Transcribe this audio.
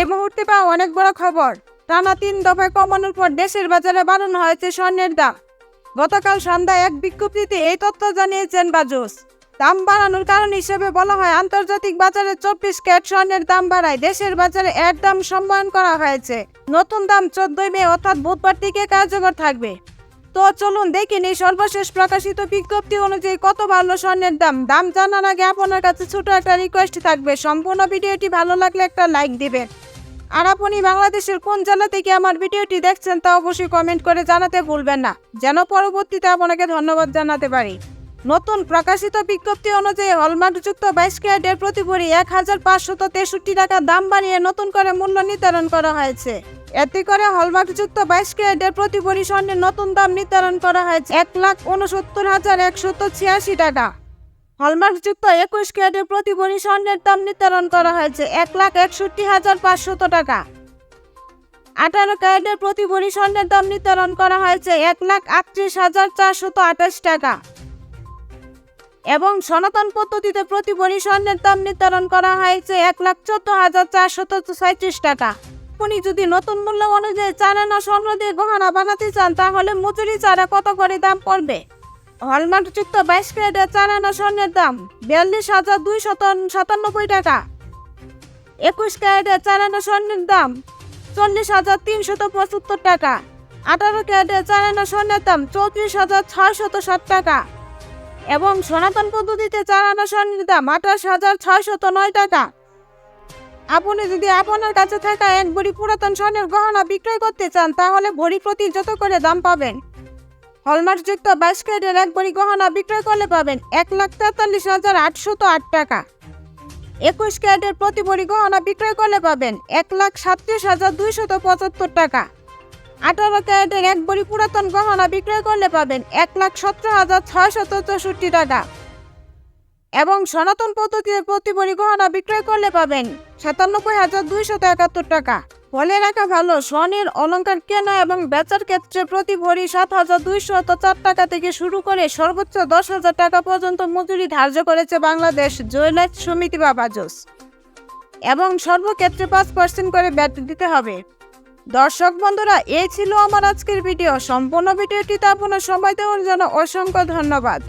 এই মুহূর্তে পাওয়া অনেক বড় খবর। টানা তিন দফায় কমানোর পর দেশের বাজারে বাড়ানো হয়েছে স্বর্ণের দাম। গতকাল সন্ধ্যায় এক বিজ্ঞপ্তিতে এই তথ্য জানিয়েছেন বাজুস। দাম বাড়ানোর কারণ হিসেবে বলা হয়, আন্তর্জাতিক বাজারে চব্বিশ ক্যাট স্বর্ণের দাম বাড়ায়। দেশের বাজারে এর দাম সম্মান করা হয়েছে। নতুন দাম চোদ্দই মে, অর্থাৎ বুধবার থেকে কার্যকর থাকবে। তো চলুন দেখে নিই সর্বশেষ প্রকাশিত বিজ্ঞপ্তি অনুযায়ী কত ভালো স্বর্ণের দাম। দাম জানার আগে আপনার কাছে ছোট একটা রিকোয়েস্ট থাকবে। সম্পূর্ণ ভিডিওটি ভালো লাগলে একটা লাইক দিবেন। আর আপনি বাংলাদেশের কোন জেলা থেকে আমার ভিডিওটি দেখছেন তা অবশ্যই কমেন্ট করে জানাতে ভুলবেন না। যেন পরবর্তীতে আপনাকে ধন্যবাদ জানাতে পারি। নতুন প্রকাশিত বিজ্ঞপ্তি অনুযায়ী হলমার্কযুক্ত বাইশ ক্যারেটের প্রতি ভরি এক হাজার পাঁচশত তেষট্টি টাকা দাম বাড়িয়ে নতুন করে মূল্য নির্ধারণ করা হয়েছে। এতে করে হলমার্কযুক্ত বাইশ ক্যারেটের প্রতি ভরি স্বর্ণের নতুন দাম নির্ধারণ করা হয়েছে এক লাখ উনসত্তর হাজার একশত ছিয়াশি টাকা। হলমার্কযুক্ত একুশ ক্যারেটের প্রতি ভরি স্বর্ণের দাম নির্ধারণ করা হয়েছে এক লাখ একষট্টি হাজার পাঁচশত টাকা। আঠারো ক্যারেটের প্রতি ভরি স্বর্ণের দাম নির্ধারণ করা হয়েছে এক লাখ আটত্রিশ হাজার চারশত আঠাশ টাকা। এবং সনাতন পদ্ধতিতে প্রতি ভরি স্বর্ণের দাম নির্ধারণ করা হয়েছে এক লাখ চোদ্দ হাজার চারশত ছয়ত্রিশ টাকা। আপনি যদি নতুন মূল্য অনুযায়ী চারানা স্বর্ণ দিয়ে গহনা বানাতে চান, তাহলে মজুরি চারা কত করে দাম পড়বে? হলমার্কযুক্ত বাইশ ক্যারেটের চারানা স্বর্ণের দাম বিয়াল্লিশ হাজার দুইশত সাতানব্বই টাকা। একুশ ক্যারেটের চারানা স্বর্ণের দাম চল্লিশ হাজার তিনশত পঁচাত্তর টাকা। আঠারো ক্যারেটের চারানা স্বর্ণের দাম চৌত্রিশ হাজার ছয়শত ষাট টাকা। এবং সনাতন পদ্ধতিতে চারানা স্বর্ণের দাম আঠাশ হাজার ছয়শত নয় টাকা। আপনি যদি আপনার কাছে থাকা এক ভরি পুরাতন স্বর্ণের গহনা বিক্রয় করতে চান, তাহলে ভরি প্রতি যত করে দাম পাবেন হলমার্কযুক্ত বাইশ ক্যারেটের এক ভরি গহনা বিক্রয় করলে পাবেন এক লাখ তেতাল্লিশ হাজার আটশত আট টাকা। একুশ ক্যারেটের প্রতি ভরি গহনা বিক্রয় করলে পাবেন এক লাখ সাতত্রিশ হাজার দুইশত পঁচাত্তর টাকা। আঠারো ক্যারেটের এক ভরি পুরাতন গহনা বিক্রয় করলে পাবেন এক লাখ সতেরো হাজার ছয়শত চৌষট্টি টাকা। এবং সনাতন পদ্ধতিতে প্রতি ভরি গহনা বিক্রয় করলে পাবেন সাতানব্বই হাজার দুইশত একাত্তর টাকা। বলে রাখা ভালো, স্বর্ণের অলঙ্কার কেনা এবং বেচার ক্ষেত্রে প্রতি ভরি সাত হাজার দুইশত চার টাকা থেকে শুরু করে সর্বোচ্চ দশ হাজার টাকা পর্যন্ত মজুরি ধার্য করেছে বাংলাদেশ জুয়েলার্স সমিতি বা বাজস এবং সর্বক্ষেত্রে পাঁচ পার্সেন্ট করে ব্যাট দিতে হবে। দর্শক বন্ধুরা, এই ছিল আমার আজকের ভিডিও। সম্পূর্ণ ভিডিওটিতে আপনার সময় দেওয়ার জন্য অসংখ্য ধন্যবাদ।